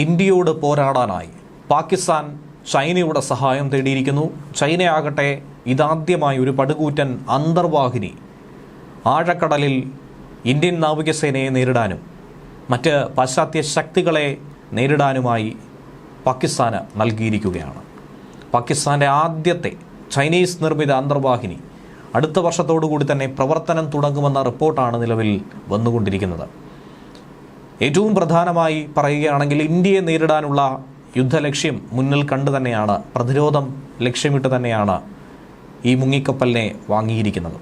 ഇന്ത്യയോട് പോരാടാനായി പാകിസ്ഥാൻ ചൈനയുടെ സഹായം തേടിയിരിക്കുന്നു. ചൈനയാകട്ടെ ഇതാദ്യമായി ഒരു പടുകൂറ്റൻ അന്തർവാഹിനി ആഴക്കടലിൽ ഇന്ത്യൻ നാവികസേനയെ നേരിടാനും മറ്റ് പാശ്ചാത്യ ശക്തികളെ നേരിടാനുമായി പാകിസ്ഥാന് നൽകിയിരിക്കുകയാണ്. പാകിസ്ഥാന്റെ ആദ്യത്തെ ചൈനീസ് നിർമ്മിത അന്തർവാഹിനി അടുത്ത വർഷത്തോടു കൂടി തന്നെ പ്രവർത്തനം തുടങ്ങുമെന്ന റിപ്പോർട്ടാണ് നിലവിൽ വന്നുകൊണ്ടിരിക്കുന്നത്. ഏറ്റവും പ്രധാനമായി പറയുകയാണെങ്കിൽ ഇന്ത്യയെ നേരിടാനുള്ള യുദ്ധലക്ഷ്യം മുന്നിൽ കണ്ടു തന്നെയാണ് പ്രതിരോധം ലക്ഷ്യമിട്ട് തന്നെയാണ് ഈ മുങ്ങിക്കപ്പലിനെ വാങ്ങിയിരിക്കുന്നത്.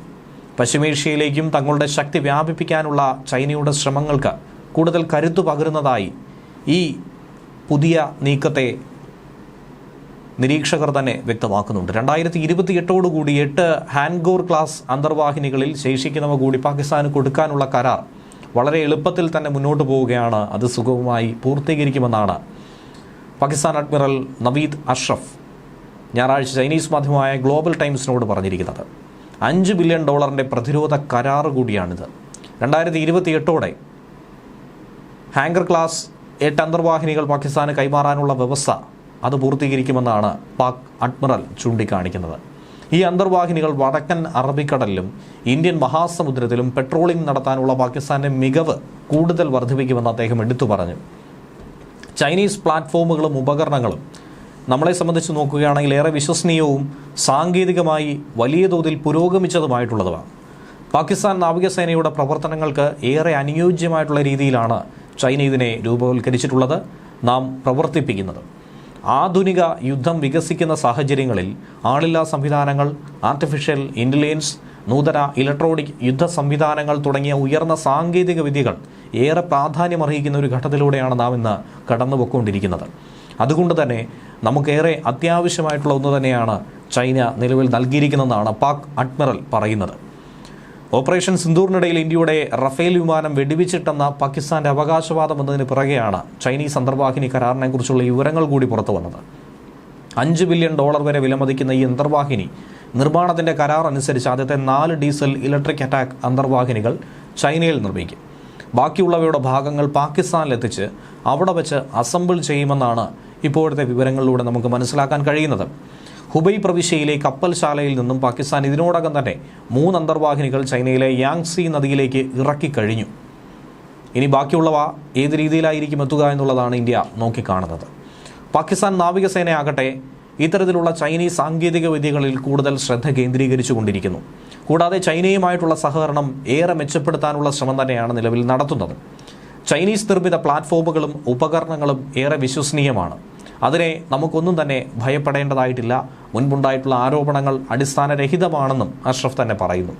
പശ്ചിമേഷ്യയിലേക്കും തങ്ങളുടെ ശക്തി വ്യാപിപ്പിക്കാനുള്ള ചൈനയുടെ ശ്രമങ്ങൾക്ക് കൂടുതൽ കരുത്തു പകരുന്നതായി ഈ പുതിയ നീക്കത്തെ നിരീക്ഷകർ തന്നെ വ്യക്തമാക്കുന്നുണ്ട്. രണ്ടായിരത്തി ഇരുപത്തി എട്ടോടുകൂടി എട്ട് ഹാൻഗോർ ക്ലാസ് അന്തർവാഹിനികളിൽ ശേഷിക്കുന്നവ കൂടി പാകിസ്ഥാന് കൊടുക്കാനുള്ള കരാർ വളരെ എളുപ്പത്തിൽ തന്നെ മുന്നോട്ട് പോവുകയാണ്. അത് സുഗമമായി പൂർത്തീകരിക്കുമെന്നാണ് പാകിസ്ഥാൻ അഡ്മിറൽ നവീദ് അഷ്റഫ് ഞായറാഴ്ച ചൈനീസ് മാധ്യമമായ ഗ്ലോബൽ ടൈംസിനോട് പറഞ്ഞിരിക്കുന്നത്. അഞ്ച് ബില്യൺ ഡോളറിന്റെ പ്രതിരോധ കരാർ കൂടിയാണിത്. രണ്ടായിരത്തി ഇരുപത്തി എട്ടോടെ ഹാങ്കർ ക്ലാസ് എട്ട് അന്തർവാഹിനികൾ പാകിസ്ഥാന് കൈമാറാനുള്ള വ്യവസ്ഥ അത് പൂർത്തീകരിക്കുമെന്നാണ് പാക് അഡ്മിറൽ ചൂണ്ടിക്കാണിക്കുന്നത്. ഈ അന്തർവാഹിനികൾ വടക്കൻ അറബിക്കടലിലും ഇന്ത്യൻ മഹാസമുദ്രത്തിലും പെട്രോളിംഗ് നടത്താനുള്ള പാകിസ്ഥാന്റെ മികവ് കൂടുതൽ വർദ്ധിപ്പിക്കുമെന്ന് അദ്ദേഹം എടുത്തു പറഞ്ഞു. ചൈനീസ് പ്ലാറ്റ്ഫോമുകളും ഉപകരണങ്ങളും നമ്മളെ സംബന്ധിച്ച് നോക്കുകയാണെങ്കിൽ ഏറെ വിശ്വസനീയവും സാങ്കേതികമായി വലിയ തോതിൽ പുരോഗമിച്ചതുമായിട്ടുള്ളതുമാണ്. പാകിസ്ഥാൻ നാവികസേനയുടെ പ്രവർത്തനങ്ങൾക്ക് ഏറെ അനുയോജ്യമായിട്ടുള്ള രീതിയിലാണ് ചൈന ഇതിനെ രൂപവൽക്കരിച്ചിട്ടുള്ളത് നാം പ്രവർത്തിപ്പിക്കുന്നത്. ആധുനിക യുദ്ധം വികസിക്കുന്ന സാഹചര്യങ്ങളിൽ ആളില്ലാ സംവിധാനങ്ങൾ ആർട്ടിഫിഷ്യൽ ഇന്റലിജൻസ് നൂതന ഇലക്ട്രോണിക് യുദ്ധ സംവിധാനങ്ങൾ തുടങ്ങിയ ഉയർന്ന സാങ്കേതിക വിദ്യകൾ ഏറെ പ്രാധാന്യമർഹിക്കുന്ന ഒരു ഘട്ടത്തിലൂടെയാണ് നാം ഇന്ന് കടന്നുപോയിക്കൊണ്ടിരിക്കുന്നത്. അതുകൊണ്ട് തന്നെ നമുക്കേറെ അത്യാവശ്യമായിട്ടുള്ള ഒന്ന് തന്നെയാണ് ചൈന നിലവിൽ നൽകിയിരിക്കുന്നതെന്നാണ് പാക് അഡ്മിറൽ പറയുന്നത്. ഓപ്പറേഷൻ സിന്ദൂറിനിടയിൽ ഇന്ത്യയുടെ റഫേൽ വിമാനം വെടിവെച്ചിട്ടെന്ന പാകിസ്ഥാന്റെ അവകാശവാദം വന്നതിന് പിറകെയാണ് ചൈനീസ് അന്തർവാഹിനി കരാറിനെക്കുറിച്ചുള്ള വിവരങ്ങൾ കൂടി പുറത്തു വന്നത്. അഞ്ച് ബില്യൺ ഡോളർ വരെ വിലമതിക്കുന്ന ഈ അന്തർവാഹിനി നിർമ്മാണത്തിന്റെ കരാർ അനുസരിച്ച് ആദ്യത്തെ നാല് ഡീസൽ ഇലക്ട്രിക് അറ്റാക്ക് അന്തർവാഹിനികൾ ചൈനയിൽ നിർമ്മിക്കും. ബാക്കിയുള്ളവയുടെ ഭാഗങ്ങൾ പാകിസ്ഥാനിലെത്തിച്ച് അവിടെ വെച്ച് അസംബിൾ ചെയ്യുമെന്നാണ് ഇപ്പോഴത്തെ വിവരങ്ങളിലൂടെ നമുക്ക് മനസ്സിലാക്കാൻ കഴിയുന്നത്. ഹുബൈ പ്രവിശ്യയിലെ കപ്പൽശാലയിൽ നിന്നും പാകിസ്ഥാൻ ഇതിനോടകം തന്നെ മൂന്ന് അന്തർവാഹിനികൾ ചൈനയിലെ യാങ്സി നദിയിലേക്ക് ഇറക്കിക്കഴിഞ്ഞു. ഇനി ബാക്കിയുള്ളവ ഏത് രീതിയിലായിരിക്കും എത്തുക എന്നുള്ളതാണ് ഇന്ത്യ നോക്കിക്കാണുന്നത്. പാകിസ്ഥാൻ നാവികസേനയാകട്ടെ ഇത്തരത്തിലുള്ള ചൈനീസ് സാങ്കേതിക വിദ്യകളിൽ കൂടുതൽ ശ്രദ്ധ കേന്ദ്രീകരിച്ചു കൊണ്ടിരിക്കുന്നു കൂടാതെ ചൈനയുമായിട്ടുള്ള സഹകരണം ഏറെ മെച്ചപ്പെടുത്താനുള്ള ശ്രമം തന്നെയാണ് നിലവിൽ നടത്തുന്നത്. ചൈനീസ് നിർമ്മിത പ്ലാറ്റ്ഫോമുകളും ഉപകരണങ്ങളും ഏറെ വിശ്വസനീയമാണ്. അതിനെ നമുക്കൊന്നും തന്നെ ഭയപ്പെടേണ്ടതായിട്ടില്ല. മുൻപുണ്ടായിട്ടുള്ള ആരോപണങ്ങൾ അടിസ്ഥാനരഹിതമാണെന്നും അഷ്റഫ് തന്നെ പറയുന്നു.